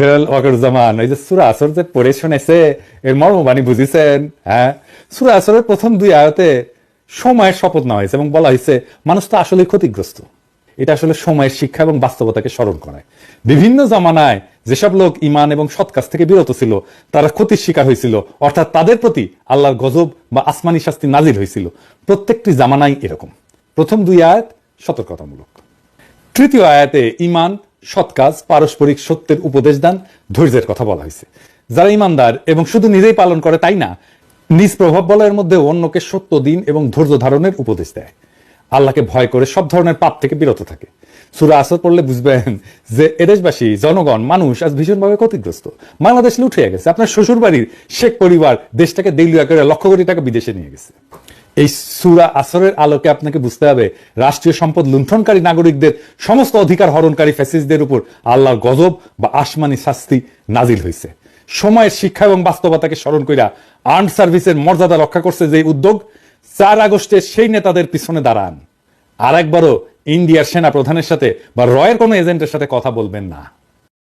এই যে সুরা আসর যে পড়ে শুনেছে এর মর্মবাণী বুঝিছেন হ্যাঁ? সুরা আসরের প্রথম দুই আয়তে সময়ের শপথ নেওয়া হয়েছে এবং বলা হয়েছে, মানুষ তো আসলে ক্ষতিগ্রস্ত। এটা আসলে সময়ের শিক্ষা এবং বাস্তবতাকে স্মরণ করায় বিভিন্ন জামানায় যেসব লোক ইমান এবং সৎ কাজ থেকে বিরত ছিল, তারা ক্ষতির শিকার হয়েছিল। অর্থাৎ তাদের প্রতি আল্লাহর গজব বা আসমানি শাস্তি নাজিল হয়েছিল। প্রত্যেকটি জামানাই এরকম। প্রথম দুই আয়াত সতর্কতামূলক। তৃতীয় আয়াতে ইমান সৎ কাজ, পারস্পরিক সত্যের উপদেশ দান ধৈর্যের কথা বলা হয়েছে। যারা ইমানদার এবং শুধু নিজেই পালন করে তাই না, নিজ প্রভাব বলয়ের মধ্যে অন্যকে সত্য, দিন এবং ধৈর্য ধারণের উপদেশ দেয়। আল্লাহকে ভয় করে সব ধরনের পাপ থেকে বিরত থাকে। সুরা আসর পড়লে বুঝবেন যে এদেশবাসী, জনগণ, মানুষ আজ ভীষণভাবে ক্ষতিগ্রস্ত। বাংলাদেশ লুঠিয়ে গেছে। আপনার শ্বশুর বাড়ির শেখ পরিবার দেশটাকে দেউলিয়া করে লক্ষ কোটি টাকা বিদেশে নিয়ে গেছে। এই সুরা আসরের আলোকে আপনাকে বুঝতে হবে, রাষ্ট্রীয় সম্পদ লুণ্ঠনকারী নাগরিকদের সমস্ত অধিকার হরণকারী ফ্যাসিস্টদের উপর আল্লাহর গজব বা আসমানি শাস্তি নাজিল হয়েছে। সময়ের শিক্ষা এবং বাস্তবতাকে স্মরণ কইরা আর্ম সার্ভিসের মর্যাদা রক্ষা করছে যে উদ্যোগ, চার আগস্টে সেই নেতাদের পিছনে দাঁড়ান। আর একবারও ইন্ডিয়ার সেনা প্রধানের সাথে বা রয়ের কোনো এজেন্টের সাথে কথা বলবেন না।